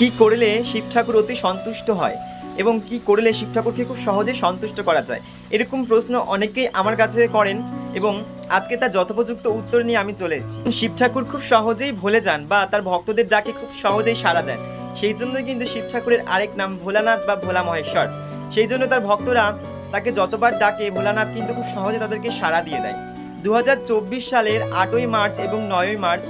কি করলে শিব ঠাকুর অতি সন্তুষ্ট হয় এবং কি করলে শিব ঠাকুরকে খুব সহজে সন্তুষ্ট করা যায়? এরকম প্রশ্ন অনেকেই আমার কাছে করেন এবং আজকে তার যথোপযুক্ত উত্তর নিয়ে আমি চলে এসেছি। শিব ঠাকুর খুব সহজেই ভুলে যান বা তার ভক্তদের ডাকে খুব সহজেই সাড়া দেন। সেই জন্য কিন্তু শিব ঠাকুরের আরেক নাম ভোলানাথ বা ভোলা মহেশ্বর। সেই জন্য তার ভক্তরা তাকে যতবার ডাকে, ভোলানাথ কিন্তু খুব সহজে তাদেরকে সাড়া দিয়ে দেয়। দু হাজার চব্বিশ সালের আটই মার্চ এবং নয়ই মার্চ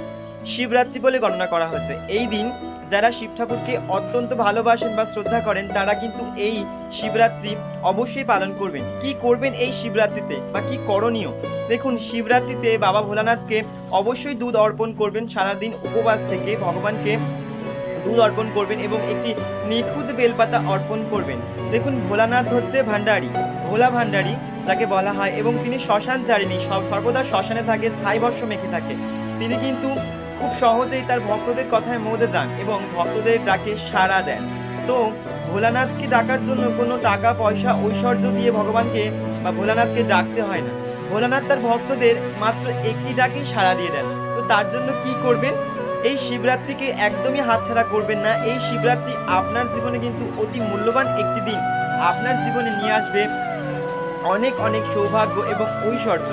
শিবরাত্রি বলে গণনা করা হয়েছে। এই দিন যারা শিব ঠাকুরকে অত্যন্ত ভালোবাসেন বা শ্রদ্ধা করেন, তারা কিন্তু এই শিবরাত্রি অবশ্যই পালন করবেন। কি করবেন এই শিবরাত্রিতে বা কি করণীয়? দেখুন, শিবরাত্রিতে বাবা ভোলানাথকে অবশ্যই দুধ অর্পণ করবেন, সারাদিন উপবাস থেকে ভগবানকে দুধ অর্পণ করবেন এবং একটি নিখুঁত বেলপাতা অর্পণ করবেন। দেখুন, ভোলানাথ হচ্ছে ভান্ডারী ভোলা ভান্ডারী তাকে বলা হয় এবং তিনি শ্মশান সব সর্বদা শ্মশানে থাকে, ছাই বর্ষ মেখে থাকে। তিনি কিন্তু খুব সহজেই তার ভক্তদের কথায় মধ্যে যান এবং ভক্তদের ডাকে সাড়া দেন। তো ভোলানাথকে ডাকার জন্য কোনো টাকা, পয়সা, ঐশ্বর্য দিয়ে ভগবানকে বা ভোলানাথকে ডাকতে হয় না। ভোলানাথ তার ভক্তদের মাত্র একটি ডাকেই সাড়া দিয়ে দেন। তো তার জন্য কি করবেন? এই শিবরাত্রিকে একদমই হাতছাড়া করবেন না। এই শিবরাত্রি আপনার জীবনে কিন্তু অতি মূল্যবান একটি দিন। আপনার জীবনে নিয়ে আসবে অনেক অনেক সৌভাগ্য এবং ঐশ্বর্য।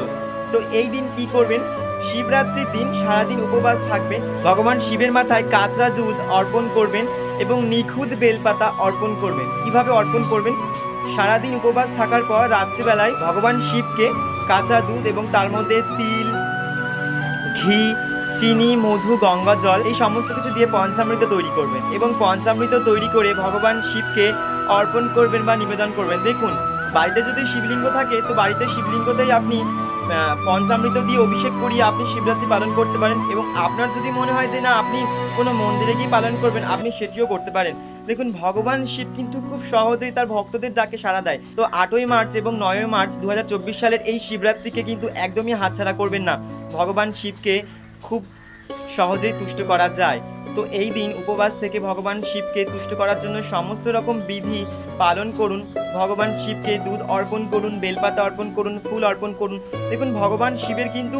তো এই দিন কি করবেন? শিবরাত্রির দিন সারাদিন উপবাস থাকবেন। ভগবান শিবের মাথায় কাঁচা দুধ অর্পণ করবেন এবং নিখুঁত বেলপাতা অর্পণ করবেন। কীভাবে অর্পণ করবেন? সারাদিন উপবাস থাকার পর রাত্রিবেলায় ভগবান শিবকে কাঁচা দুধ এবং তার মধ্যে তিল, ঘি, চিনি, মধু, গঙ্গা জল এই সমস্ত কিছু দিয়ে পঞ্চামৃত তৈরি করবেন এবং পঞ্চামৃত তৈরি করে ভগবান শিবকে অর্পণ করবেন বা নিবেদন করবেন। দেখুন, বাড়িতে যদি শিবলিঙ্গ থাকে, তো বাড়িতে শিবলিঙ্গতেই আপনি পঞ্চামৃত দিয়ে অভিষেক করিয়ে আপনি শিবরাত্রি পালন করতে পারেন এবং আপনার যদি মনে হয় যে না, আপনি কোনো মন্দিরে গিয়ে পালন করবেন, আপনি সেটিও করতে পারেন। দেখুন, ভগবান শিব কিন্তু খুব সহজেই তার ভক্তদের ডাকে সাড়া দেয়। তো আটই মার্চ এবং নয়ই মার্চ দু হাজার চব্বিশ সালের এই শিবরাত্রিকে কিন্তু একদমই হাতছাড়া করবেন না। ভগবান শিবকে খুব সহজেই তুষ্ট করা যায়। তো এই দিন উপবাস থেকে ভগবান শিবকে তুষ্ট করার জন্য সমস্ত রকম বিধি পালন করুন। ভগবান শিবকে দুধ অর্পণ করুন, বেলপাতা অর্পণ করুন, ফুল অর্পণ করুন। দেখুন, ভগবান শিবের কিন্তু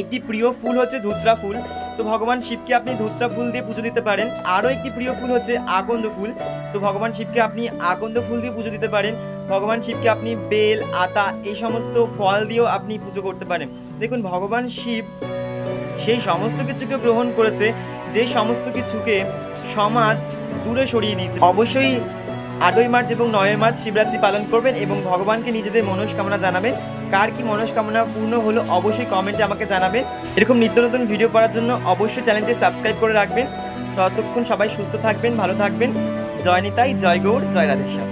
একটি প্রিয় ফুল হচ্ছে ধুত্রা ফুল। তো ভগবান শিবকে আপনি ধুত্রা ফুল দিয়ে পুজো দিতে পারেন। আরও একটি প্রিয় ফুল হচ্ছে আকন্দ ফুল। তো ভগবান শিবকে আপনি আকন্দ ফুল দিয়ে পুজো দিতে পারেন। ভগবান শিবকে আপনি বেল, আতা এই সমস্ত ফল দিয়েও আপনি পুজো করতে পারেন। দেখুন, ভগবান শিব সেই সমস্ত কিছুকে গ্রহণ করেছে, যে সমস্ত কিছুকে সমাজ দূরে সরিয়ে দিয়েছে। অবশ্যই আটই মার্চ এবং নয়ই মার্চ শিবরাত্রি পালন করবেন এবং ভগবানকে নিজেদের মনস্কামনা জানাবেন। কার কি মনস্কামনা পূর্ণ হলো অবশ্যই কমেন্টে আমাকে জানাবেন। এরকম নিত্য নতুন ভিডিও পড়ার জন্য অবশ্যই চ্যানেলটি সাবস্ক্রাইব করে রাখবেন। ততক্ষণ সবাই সুস্থ থাকবেন, ভালো থাকবেন। জয় নিতাই, জয় গৌর জয় রাধেশ্যাম।